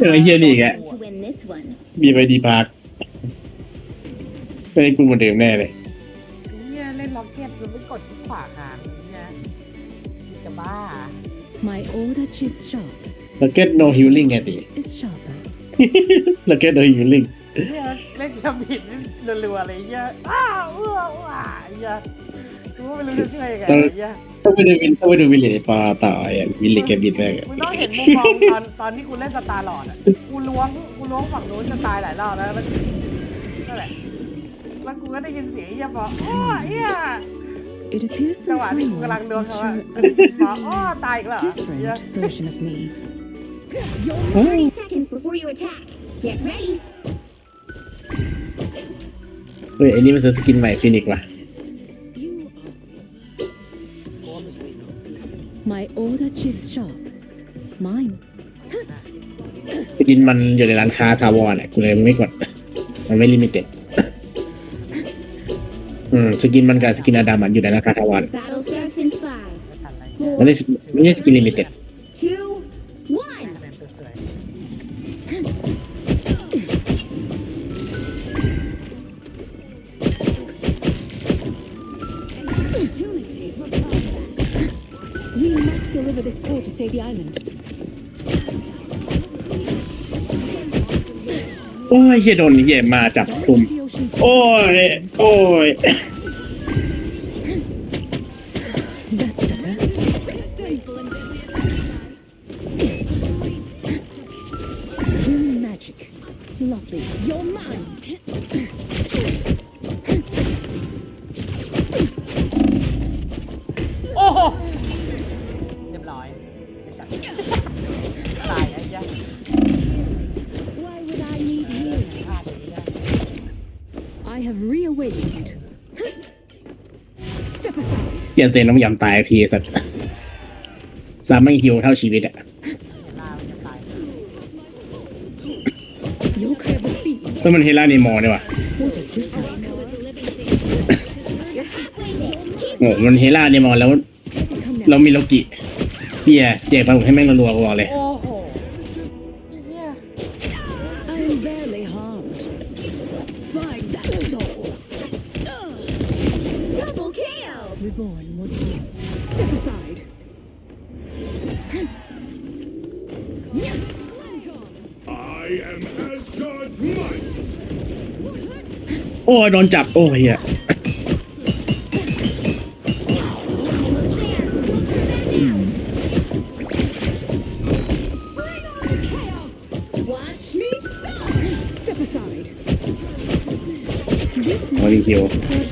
เออไอ้เฮียนี่แก to win this one. มีไปดีพาร์คไม่ได้กูเหมือนเดิมแน่เลย เนี่ยเล่นล็อกเก็ตมันไม่กดที่ขวาค้างเนี่ยจะบ้า My older cheese shop แล้วก็ no healing ไงติ is sharper. แล้วก็ no healing เนี่ยเล่นเกมผิดนี่รัวๆอะไรเงี้ยอ้าวอ้าวอ้าวเงี้ย กูไม่รู้จะช่วยยังไงเงี้ยต้องไปดูวินต้องไปดูวิลเลจปลาต่อไอ้วิลเลจแกบินแม่งอะมึงต้องเห็นมุมมองตอนตอนที่กูเล่นสตาร์หลอดอะกูล้วงกูล้วงฝั่งนู้นจะตายหลายรอบแล้วแล้วนั่นแหละแล้วกูก็ได้ยินเสียงไอ้เหี้ยบอกโอ้ยเหี้ย It appears จังหวะที่กู time กำลัง once โดนเขาอะ that บอกโอ้ตายอีกแล้ว a เหี้ย different version of me. 30 seconds before you attack. Get ready. เฮ้ยไอ้นี่มันซื้อสกินใหม่ฟินิกส์ว่ะ My older cheese shop. Mine. สกินมันอยู่ในร้านค้าทาวอนอะกูเลยไม่กด มันไม่ลิมิเต็ด อืมสกินมันกับสกินอดัมอะอยู่ในร้านค้าทาวอน Battle starts in five, มันไม่ใช่ไม่ใช่สกินลิมิเต็ด two, one. สวย Opportunity for combat. We must deliver this ore to save the island. โอ้ยเฮียโดนเฮียมาจับกลุ่ม The ocean โอ้ย โอ้ย That's better. Healing magic. Lovely. You're mine. I have reawakened. Step aside. เฮียเซนต้องยอมตายทีสัตว์สามไม่ฮิวเท่าชีวิตอะเห็นหน้ามันจะตาย Your clever feet. ก็มันเฮล่าเนมอร์เนี่ยว่ะ What a difference. โอ้มันเฮล่าเนมอร์แล้ว Come เรา now. มีโลกิเฮียแจกปลาหมึกให้แม่งรัวๆกูบอกเลย โอ้โหไอ้ โอ้ยโดนจับ โอ้ยเฮีย Watch me. Step aside. โอ้ยฮิว Serves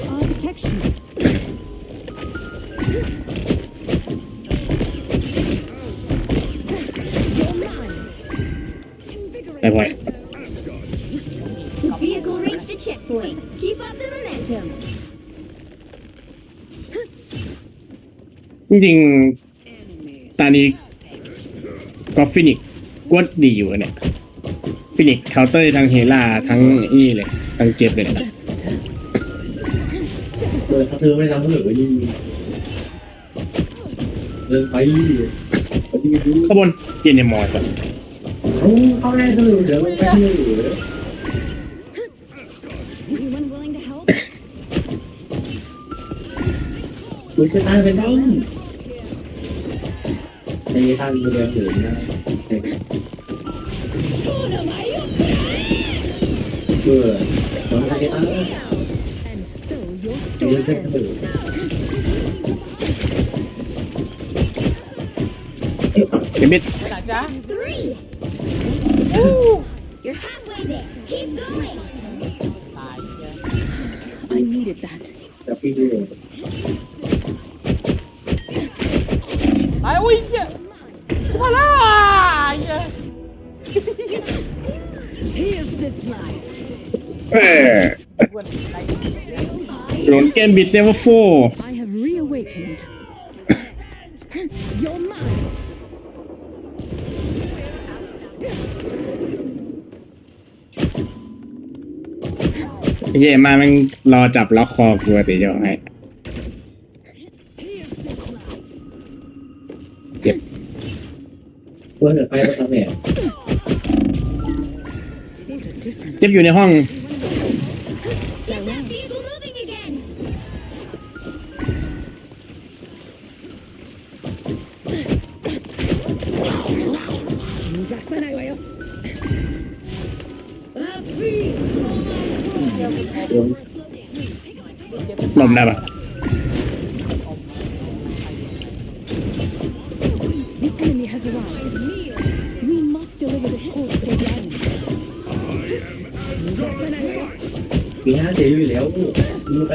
จริงๆตอนนี้ก็ฟินิกก็ดีอยู่เนี่ยฟินิกเคาน์เตอร์ทั้งเฮล่าทั้งนี่เลย ทั้งเจ็บเลยเนี่ย That's better. เดินเขาเธอไม่ทำเขาเหลือยิ่งเดินไปเขาดีดูข้างบนเกียนเนมอร์ก่อนเขาเขาแน่เธอเดี๋ยวมันไปที่เหลื อ Anyone willing to help? คุณจะตายไปบ้างในทางเดินเหลือนะเพื่อตอนนี้ตั้ง And so your เดิน story แค่ ends. เหลือเดมิดไปไหนจ๊ะ Three. You're halfway there. Keep going. ตายไอ้เหี้ย I needed that. จะพี่ดู ตาย อุ้ยเหี้ยชิบหายแล้วอะไอ้เหี้ย Here's this life. เอออ้วนอะไรโดนแกนบิดเนเวอร์โฟ I have reawakened. You're mine. เย่มาแม่งรอจับล็อกคอกูอะเดี๋ยวให้ เก็บเพื่อนไปแล้วครับแเจ็บอยู่ในห้องลมได้ปะ มีห้าเจอยู่แล้วมึงไป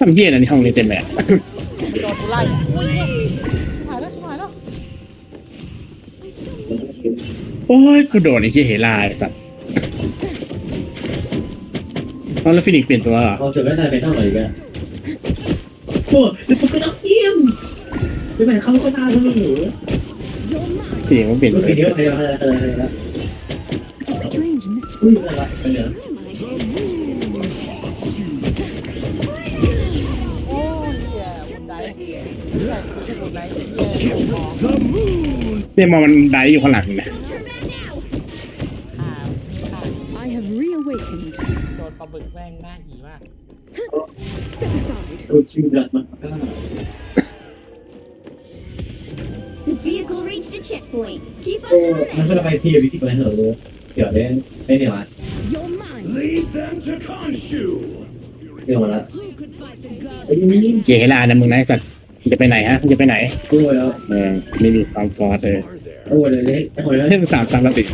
ทำเยี่ยอันนี้ห้องนี้เต็มแบบโดนกูไล่ายแล้วหายแล้วโอ้ยกูโดนไอ้เหี้เฮลาไอ้สัตว์ตอนแล้วฟินิกเปลี่ยนตัวเหรอเอาจบแม่วนาไปเท่าไหร่กันโอ้ยแล้วมันก็ต้องเยี่ยมไปไหนเขาก็ตายาล้วหนูเสียงมันเปลี่ยนตัวเดียวเดียวไรอยวเดียว เนี่ยโอ้ยเหี้ยบุญไดใช่ไม่ใช่บุญไดเหี้ยหมอเนี่ยมองมันได้อยู่ข้างหลังนี่นะอ่าอ่า I have reawakened. โดนปลาบึกแม่งหน้าหีมาก Step aside. ตัวชิมดัดมันก็ The vehicle reached a checkpoint. Keep โอ้ on มันก็ moving. ไปที่วิธีการเหรอ เดี๋ยวเล่นไม่เนี่ยวะ You're mine. Lead them to Khonshu! เดี๋ยวมาละไอ้นี่นี่เกเฮลานะมึงนะไอ้สัตว์มึงจะไปไหนฮะมึงจะไปไหนตัวแล้วเออไม่มีความฟอร์สเลยโอ้เลยเลยโอ้เลยเรื่องสามซับแล้วติด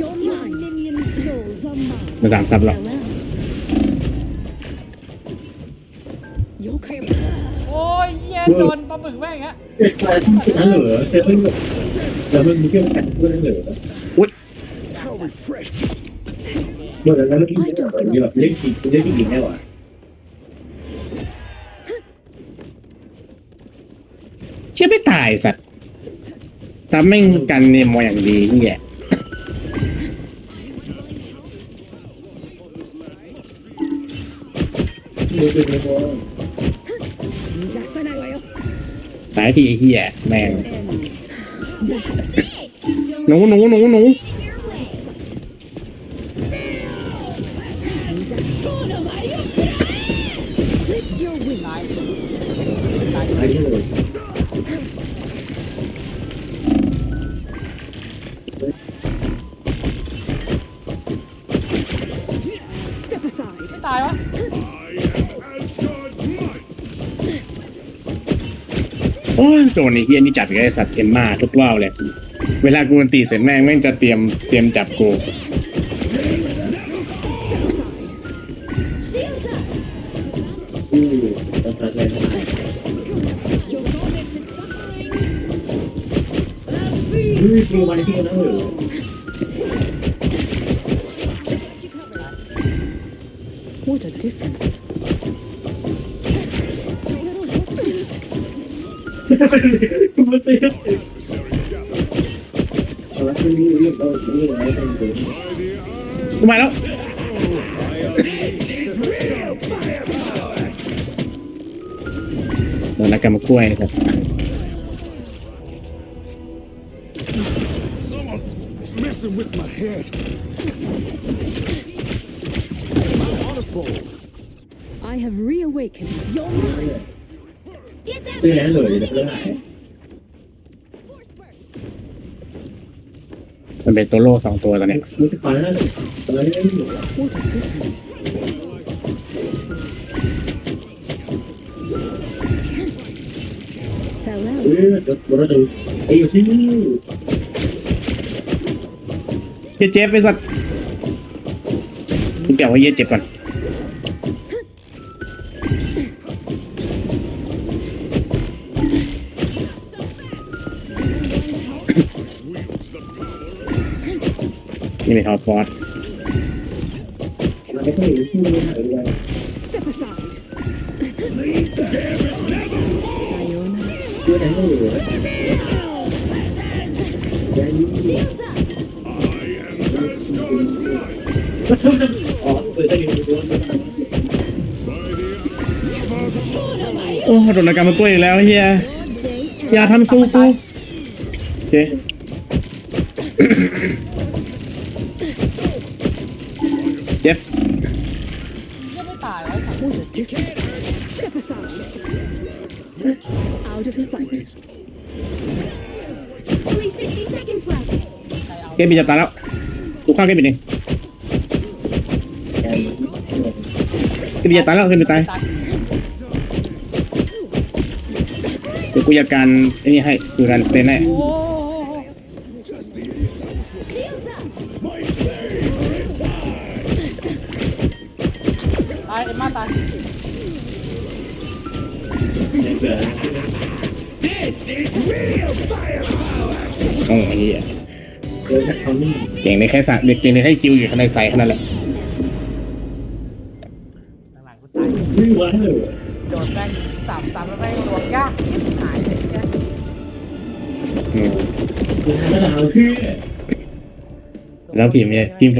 You're mine. Minion souls are mine. มันสามซับแล้ว Farewell. You're okay. โอ้ยเหี้ยโดนปลาบึกแม่งฮะเด็กชายที่สุดนั่นเหรอเธอเพิ่งแล้วมันมีเครื่องแข่งด้วยนั่นเหรอ How refreshed! เมื่อแล้วเมื่อกี้มีแบบเล่นผีเล่นผีหญิงได้หรเชื่อไม่ตายสัตว์ทำไม่กันเนี่ยมออย่างดีเงี้ยตายทีเฮียแม่งหนูหนูหนูหนู ไอ้ยไม่ตายวะ โอ้ยโดนไอ้เหี้ยนี่จับอีกแล้วไอ้สัตว์เอ็มมาทุกรอบเลย เวลากูมันตีเสร็จแม่งแม่งจะเตรียมเตรียมจับกู อือจริงวันที่นั่นเหรอ What a difference. มันเสียแล้วคือนี่เรียกเอานี่อะไรกันดูกูมา with my head. Waterfall. I have reawakened. You're mine. Get that คือนั้นเลย vehicle แล้ว moving ก็หาย again. มันเป็นตัวโล่สองตัวตอนเนี้ย รู้สึกตอนนั้นตอนนั้นไม่อยู่ What a difference. Farewell. เออเดี๋ยวเราดูไอ้อยู่ที่นี่ เหี้ยเจ็บไอ้สัตว์มึงแกว่าเหี้ยเจ็บก่อนนี่เป็นทอฟอร์สมันไม่ใช่อยู่ที่นี่หายไป Step aside. Sayonara. คือนั้นไม่อยู่แล้ว นี่ Shields up. อ๋อเคยได้ยินตัวนี้โอ้โดนนักกรรมกล้วยอีกแล้วเฮียอย่าทำสู้กูโอเคเจฟยังไม่ตายวะไอ้สัตว์ What a difference. Step aside. Out of sight. Only 60 seconds left. เกมบีจะตายแล้ว กูข้างเกมบีเองเกมบีจะตายแล้วเกมบีตายตายเดี๋ยวกูจัดการไอ้นี่ให้คือการสเตนให้โอ้โห Shields up. ตายเอ็มมาตายเกิดโอ้ย เหี้ยเกิดเขานี่เก่งในแค่สัตว์เด็กเก่งในแค่คิวอยู่ข้างในไซส์แค่นั้นแหละหลังๆกูตายไม่ไหวเลยโดนแม่งสามซ้ำแล้วแม่งลวงยากหายเลยแกอืม คือทำไม่ได้เพื่อ แล้วพิมพ์เนี่ยพิมพ์